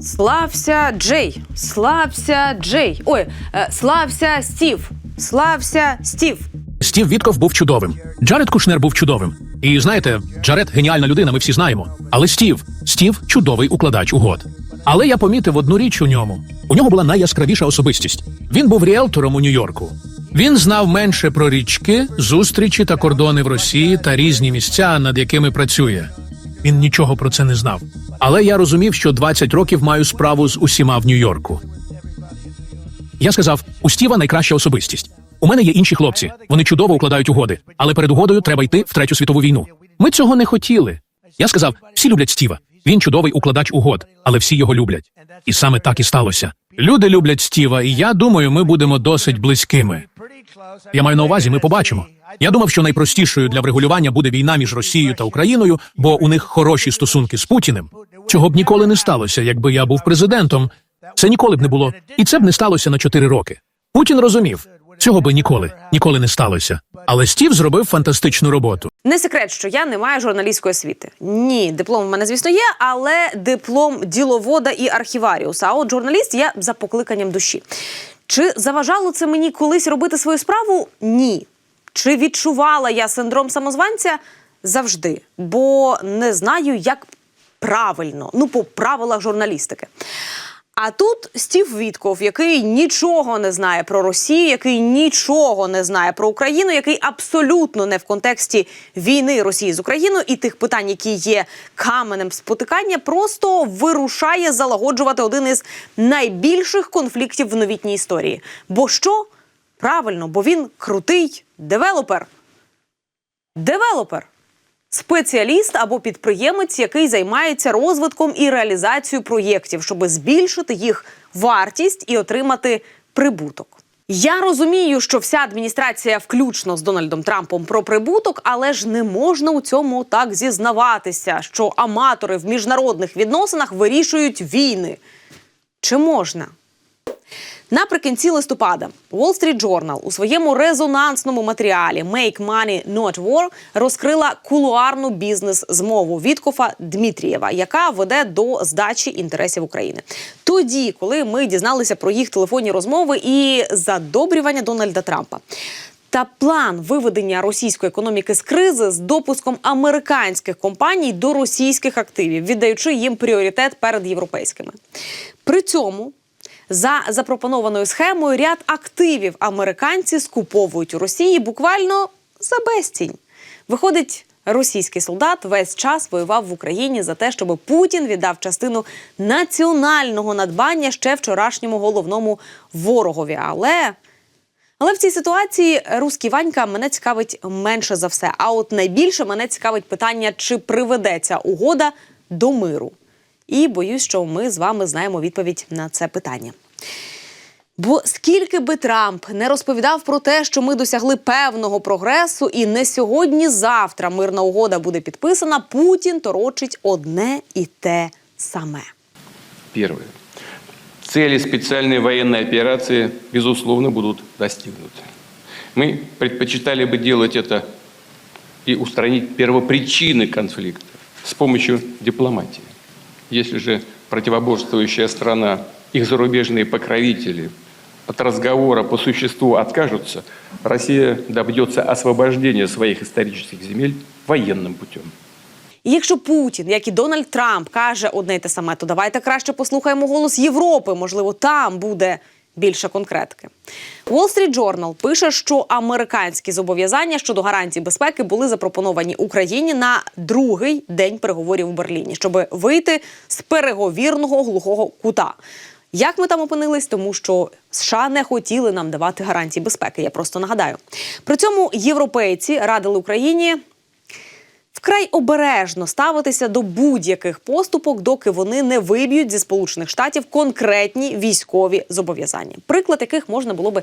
Слався Джей. Слався Джей. Ой, е, слався Стів. Слався Стів. Стів Вітков був чудовим. Джаред Кушнер був чудовим. І знаєте, Джаред геніальна людина, ми всі знаємо. Але Стів, Стів чудовий укладач угод. Але я помітив одну річ у ньому. У нього була найяскравіша особистість. Він був ріелтором у Нью-Йорку. Він знав менше про річки, зустрічі та кордони в Росії та різні місця, над якими працює. Він нічого про це не знав. Але я розумів, що 20 років маю справу з усіма в Нью-Йорку. Я сказав: у Стіва найкраща особистість. У мене є інші хлопці. Вони чудово укладають угоди, але перед угодою треба йти в третю світову війну. Ми цього не хотіли. Я сказав: всі люблять Стіва. Він чудовий укладач угод, але всі його люблять. І саме так і сталося. Люди люблять Стіва, і я думаю, ми будемо досить близькими. Я маю на увазі, ми побачимо. Я думав, що найпростішою для врегулювання буде війна між Росією та Україною, бо у них хороші стосунки з Путіним. Цього б ніколи не сталося, якби я був президентом. Це ніколи б не було, і це б не сталося на чотири роки. Путін розумів, цього би ніколи, ніколи не сталося. Але Стів зробив фантастичну роботу. Не секрет, що я не маю журналістської освіти. Ні, диплом в мене, звісно, є, але диплом діловода і архіваріуса. А от журналіст я за покликанням душі. Чи заважало це мені колись робити свою справу? Ні. Чи відчувала я синдром самозванця? Завжди. Бо не знаю, як правильно, ну по правилах журналістики. А тут Стів Вітков, який нічого не знає про Росію, який нічого не знає про Україну, який абсолютно не в контексті війни Росії з Україною і тих питань, які є каменем спотикання, просто вирушає залагоджувати один із найбільших конфліктів в новітній історії. Бо що? Правильно, бо він крутий девелопер. Девелопер спеціаліст або підприємець, який займається розвитком і реалізацією проєктів, щоб збільшити їх вартість і отримати прибуток. Я розумію, що вся адміністрація, включно з Дональдом Трампом, про прибуток, але ж не можна у цьому так зізнаватися, що аматори в міжнародних відносинах вирішують війни. Чи можна? Наприкінці листопада Wall Street Journal у своєму резонансному матеріалі Make Money Not War розкрила кулуарну бізнес-змову Віткофа Дмитрієва, яка веде до здачі інтересів України. Тоді, коли ми дізналися про їх телефонні розмови і задобрювання Дональда Трампа. Та план виведення російської економіки з кризи з допуском американських компаній до російських активів, віддаючи їм пріоритет перед європейськими. При цьому за запропонованою схемою ряд активів американці скуповують у Росії буквально за безцінь. Виходить, російський солдат весь час воював в Україні за те, щоб Путін віддав частину національного надбання ще вчорашньому головному ворогові. Але але в цій ситуації руський Ванька мене цікавить менше за все. А от найбільше мене цікавить питання, чи приведеться угода до миру. І боюсь, що ми з вами знаємо відповідь на це питання. Бо скільки би Трамп не розповідав про те, що ми досягли певного прогресу, і не сьогодні-завтра мирна угода буде підписана, Путін торочить одне і те саме. Первое. Цели специальной военной операции, безусловно, будут достигнуты. Мы предпочитали бы делать это и устранить первопричины конфликта с помощью дипломатии. Если же противоборствующая страна, их зарубежные покровители от разговора по существу откажутся, Россия добьется освобождения своих исторических земель военным путем. Якщо Путін, як і Дональд Трамп, каже одне й те саме, то давайте краще послухаємо голос Європи. Можливо, там буде більше конкретики. Wall Street Journal пише, що американські зобов'язання щодо гарантій безпеки були запропоновані Україні на другий день переговорів у Берліні, щоб вийти з переговірного глухого кута. Як ми там опинились, тому що США не хотіли нам давати гарантії безпеки. Я просто нагадаю. При цьому європейці радили Україні вкрай обережно ставитися до будь-яких поступок, доки вони не виб'ють зі сполучених штатів конкретні військові зобов'язання, приклад яких можна було би.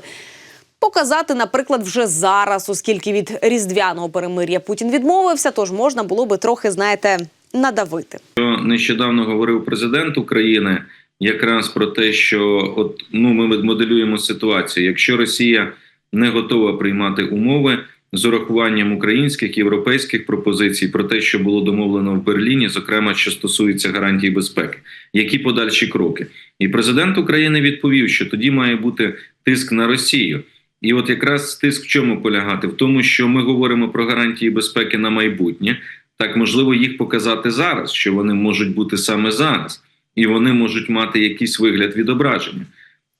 Показати, наприклад, вже зараз, оскільки від різдвяного перемир'я Путін відмовився, тож можна було би трохи, знаєте, надавити. Нещодавно говорив президент України якраз про те, що от ну ми моделюємо ситуацію. Якщо Росія не готова приймати умови, з урахуванням українських європейських пропозицій про те, що було домовлено в Берліні, зокрема що стосується гарантій безпеки. Які подальші кроки? І президент України відповів, що тоді має бути тиск на Росію. І от якраз тиск в чому полягати? В тому, що ми говоримо про гарантії безпеки на майбутнє. Так можливо їх показати зараз, що вони можуть бути саме зараз, і вони можуть мати якийсь вигляд відображення.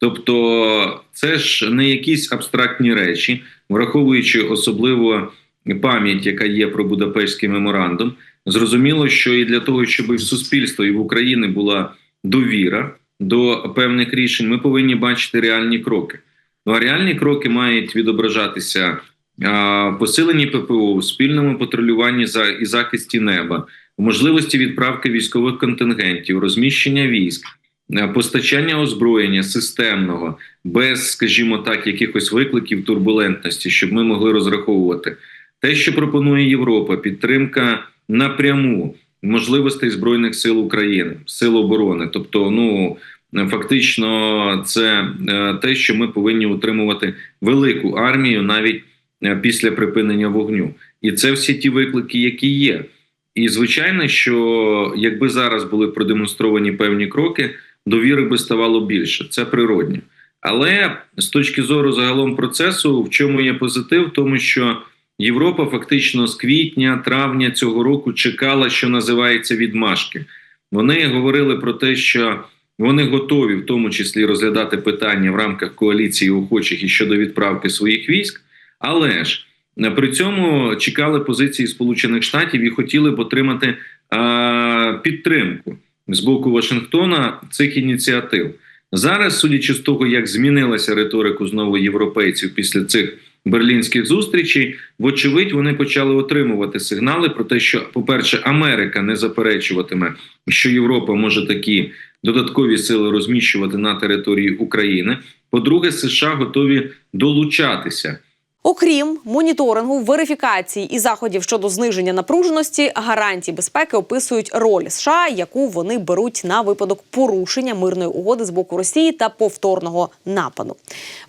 Тобто, це ж не якісь абстрактні речі, враховуючи особливо пам'ять, яка є про Будапештський меморандум, зрозуміло, що і для того, щоб і в суспільство і в Україні була довіра до певних рішень, ми повинні бачити реальні кроки. Ну а реальні кроки мають відображатися в посиленні ППО, в спільному патрулюванні за і захисті неба, можливості відправки військових контингентів, розміщення військ, постачання озброєння системного, без, скажімо так, якихось викликів турбулентності, щоб ми могли розраховувати те, що пропонує Європа, підтримка напряму можливостей збройних сил України, сил оборони, тобто, ну. Фактично, це е, те, що ми повинні утримувати велику армію навіть е, після припинення вогню, і це всі ті виклики, які є. І звичайно, що якби зараз були продемонстровані певні кроки, довіри би ставало більше. Це природньо. Але з точки зору загалом процесу, в чому є позитив, в тому що Європа фактично з квітня, травня цього року чекала, що називається відмашки. Вони говорили про те, що вони готові, в тому числі, розглядати питання в рамках коаліції охочих і щодо відправки своїх військ, але ж е, при цьому чекали позиції Сполучених Штатів і хотіли б отримати а, підтримку з боку Вашингтона цих ініціатив. Зараз, судячи з того, як змінилася риторику знову європейців після цих берлінських зустрічей, вочевидь, вони почали отримувати сигнали про те, що, по-перше, Америка не заперечуватиме, що Європа може такі додаткові сили розміщувати на території України. По-друге, США готові долучатися. Окрім моніторингу, верифікації і заходів щодо зниження напруженості, гарантії безпеки описують роль США, яку вони беруть на випадок порушення мирної угоди з боку Росії та повторного нападу.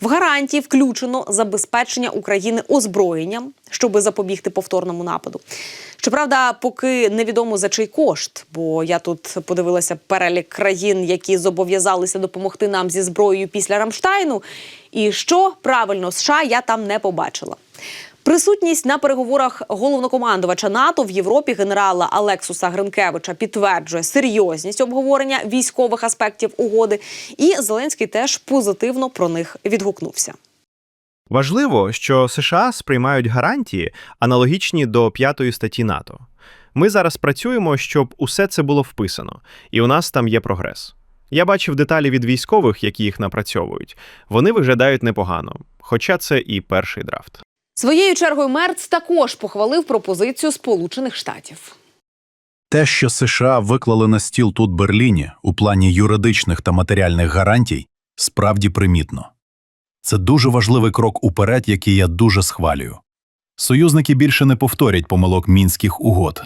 В гарантії включено забезпечення України озброєнням, щоби запобігти повторному нападу. Щоправда, поки невідомо за чий кошт, бо я тут подивилася перелік країн, які зобов'язалися допомогти нам зі зброєю після Рамштайну. І що правильно США я там не побачила. Присутність на переговорах головнокомандувача НАТО в Європі генерала Алексуса Гринкевича підтверджує серйозність обговорення військових аспектів угоди, і Зеленський теж позитивно про них відгукнувся. Важливо, що США сприймають гарантії, аналогічні до п'ятої статті НАТО. Ми зараз працюємо, щоб усе це було вписано, і у нас там є прогрес. Я бачив деталі від військових, які їх напрацьовують. Вони виглядають непогано, хоча це і перший драфт. Своєю чергою Мерц також похвалив пропозицію Сполучених Штатів. Те, що США виклали на стіл тут Берліні у плані юридичних та матеріальних гарантій, справді примітно. Це дуже важливий крок уперед, який я дуже схвалюю. Союзники більше не повторять помилок мінських угод.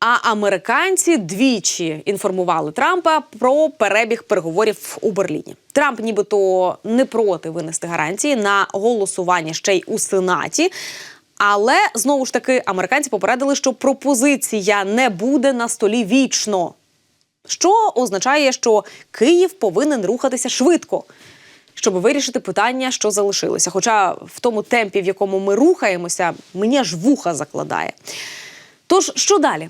А американці двічі інформували Трампа про перебіг переговорів у Берліні. Трамп, нібито не проти винести гарантії на голосування ще й у Сенаті. Але знову ж таки американці попередили, що пропозиція не буде на столі вічно, що означає, що Київ повинен рухатися швидко, щоб вирішити питання, що залишилося. Хоча в тому темпі, в якому ми рухаємося, мені аж вуха закладає. Тож що далі?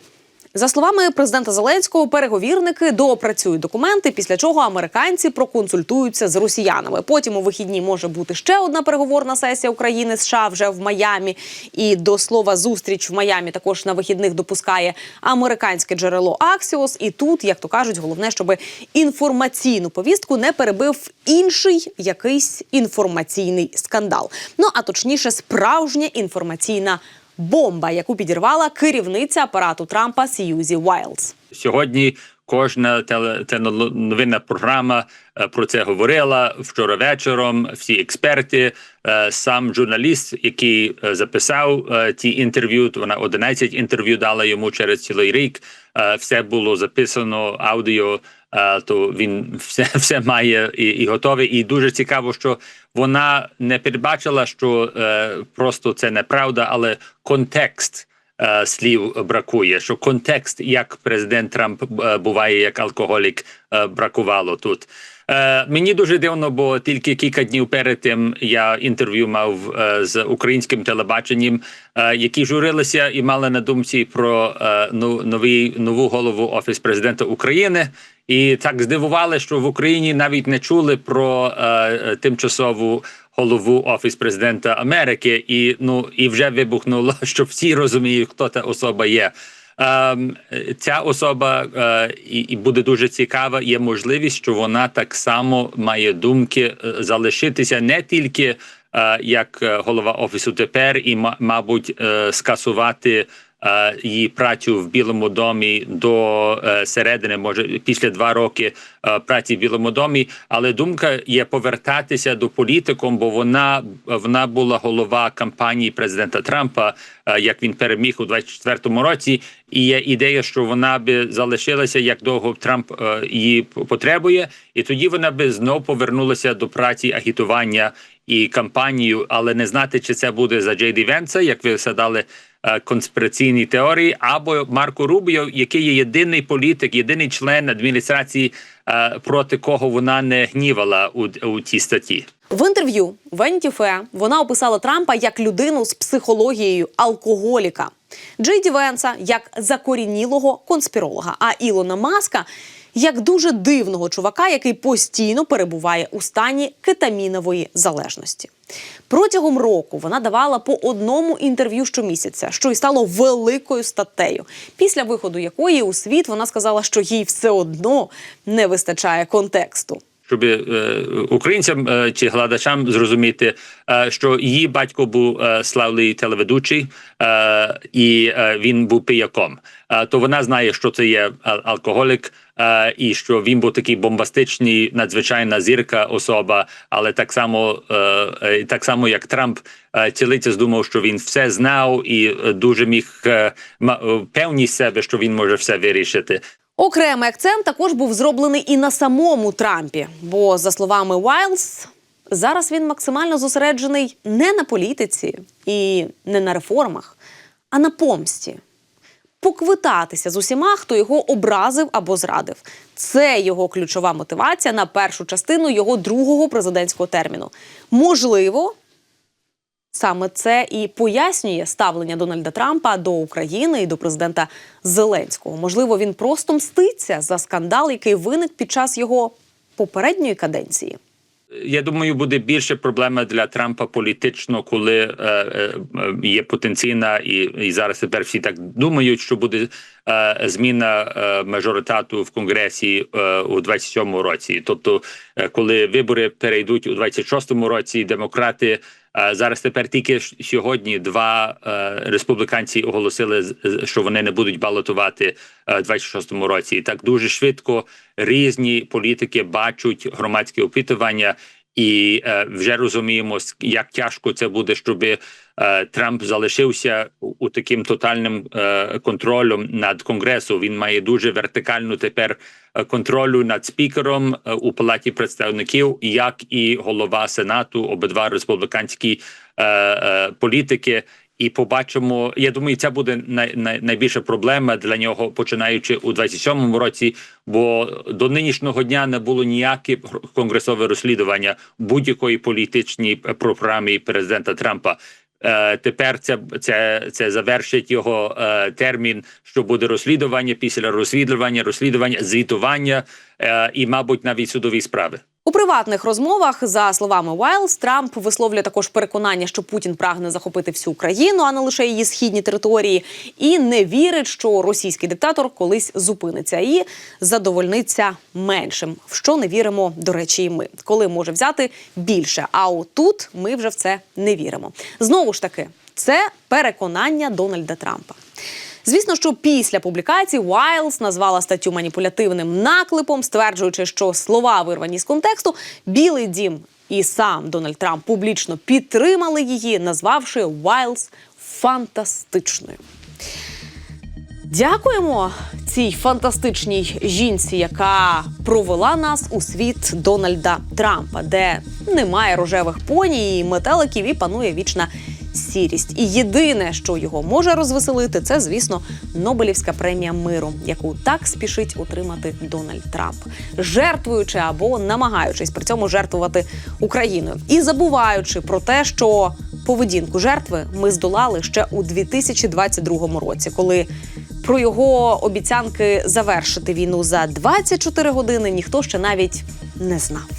За словами президента Зеленського, переговірники доопрацюють документи, після чого американці проконсультуються з росіянами. Потім у вихідні може бути ще одна переговорна сесія України США вже в Майамі. І до слова, зустріч в Майамі також на вихідних допускає американське джерело Аксіос. І тут, як то кажуть, головне, щоб інформаційну повістку не перебив інший якийсь інформаційний скандал. Ну а точніше, справжня інформаційна бомба, яку підірвала керівниця апарату Трампа Сьюзі Вайлдс. Сьогодні кожна теле- теленовинна програма е, про це говорила вчора вечором. Всі експерти, е, сам журналіст, який е, записав ті інтерв'ю, вона 11 інтерв'ю дала йому через цілий рік. Все було записано, аудіо то він все, все має і, і готове. І дуже цікаво, що вона не передбачила, що е, просто це неправда, але контекст е, слів бракує. Що контекст, як президент Трамп е, буває як алкоголік, е, бракувало тут. Е, мені дуже дивно, бо тільки кілька днів перед тим я інтерв'ю мав е, з українським телебаченням, е, які журилися і мали на думці про е, ну, новий нову голову офіс президента України. І так здивували, що в Україні навіть не чули про е, е, тимчасову голову офіс президента Америки, і ну і вже вибухнуло, що всі розуміють, хто та особа є. Ем, ця особа е, і, буде дуже цікава. Є можливість, що вона так само має думки е, залишитися не тільки як голова офісу тепер, і ма- мабуть скасувати. Е, Її працю в Білому домі до е, середини, може після два роки е, праці в Білому домі. Але думка є повертатися до політиком, бо вона вона була голова кампанії президента Трампа, як він переміг у 24-му році. І є ідея, що вона би залишилася як довго Трамп її потребує, і тоді вона би знов повернулася до праці агітування і кампанію, але не знати, чи це буде за Джей Ді Венса, як ви задали е, конспіраційні теорії, або Марко Рубіо, який є єдиний політик, єдиний член адміністрації, е, проти кого вона не гнівала у, у тій статті. В інтерв'ю Vanity Fair вона описала Трампа як людину з психологією алкоголіка, Джей Ді Венса як закорінілого конспіролога, а Ілона Маска як дуже дивного чувака, який постійно перебуває у стані кетамінової залежності. Протягом року вона давала по одному інтерв'ю щомісяця, що й стало великою статтею, після виходу якої у світ вона сказала, що їй все одно не вистачає контексту. щоб е, українцям е, чи глядачам зрозуміти, е, що її батько був славний телеведучий, і він був пияком. То вона знає, що це є алкоголік, і що він був такий бомбастичний, надзвичайна зірка особа, але так само, е, е, так само як Трамп. е, Цілиця здумав, що він все знав і дуже міг певність себе, що він може все вирішити. Окремий акцент також був зроблений і на самому Трампі. Бо, за словами Уайлз, зараз він максимально зосереджений не на політиці і не на реформах, а на помсті. Поквитатися з усіма, хто його образив або зрадив. Це його ключова мотивація на першу частину його другого президентського терміну. Можливо, Саме це і пояснює ставлення Дональда Трампа до України і до президента Зеленського. Можливо, він просто мститься за скандал, який виник під час його попередньої каденції. Я думаю, буде більше проблема для Трампа політично, коли е, е, е, є потенційна, і, і зараз тепер всі так думають, що буде е, зміна е, мажоритату в конгресі е, у 27-му році. Тобто, е, коли вибори перейдуть у 26-му році, демократи. Е, Зараз тепер тільки сьогодні два е, республіканці оголосили, що вони не будуть балотувати в 26-му році. І так дуже швидко різні політики бачать громадські опитування, і е, вже розуміємо, як тяжко це буде, щоб е, Трамп залишився у, у таким тотальним е, контролем над конгресом. Він має дуже вертикальну тепер е, контролю над спікером е, у палаті представників, як і голова сенату, обидва республіканські е, е, політики. І побачимо. Я думаю, це буде най, най, найбільша проблема для нього, починаючи у 27-му році. Бо до нинішнього дня не було ніяких конгресове розслідування будь-якої політичній програмі президента Трампа. Е, тепер це, це, це завершить його е, термін, що буде розслідування після розслідування, розслідування, звітування е, і, мабуть, навіть судові справи. У приватних розмовах, за словами Уайлз, Трамп висловлює також переконання, що Путін прагне захопити всю Україну, а не лише її східні території, і не вірить, що російський диктатор колись зупиниться і задовольниться меншим. В що не віримо, до речі, і ми, коли може взяти більше. А отут ми вже в це не віримо. Знову ж таки, це переконання Дональда Трампа. Звісно, що після публікації Уайлз назвала статтю маніпулятивним наклепом, стверджуючи, що слова вирвані з контексту, Білий дім і сам Дональд Трамп публічно підтримали її, назвавши Уайлз фантастичною. Дякуємо цій фантастичній жінці, яка провела нас у світ Дональда Трампа, де немає рожевих поні і метеликів, і панує вічна сірість. І єдине, що його може розвеселити, це, звісно, Нобелівська премія миру, яку так спішить отримати Дональд Трамп, жертвуючи або намагаючись при цьому жертвувати Україною і забуваючи про те, що поведінку жертви ми здолали ще у 2022 році, коли про його обіцянки завершити війну за 24 години ніхто ще навіть не знав.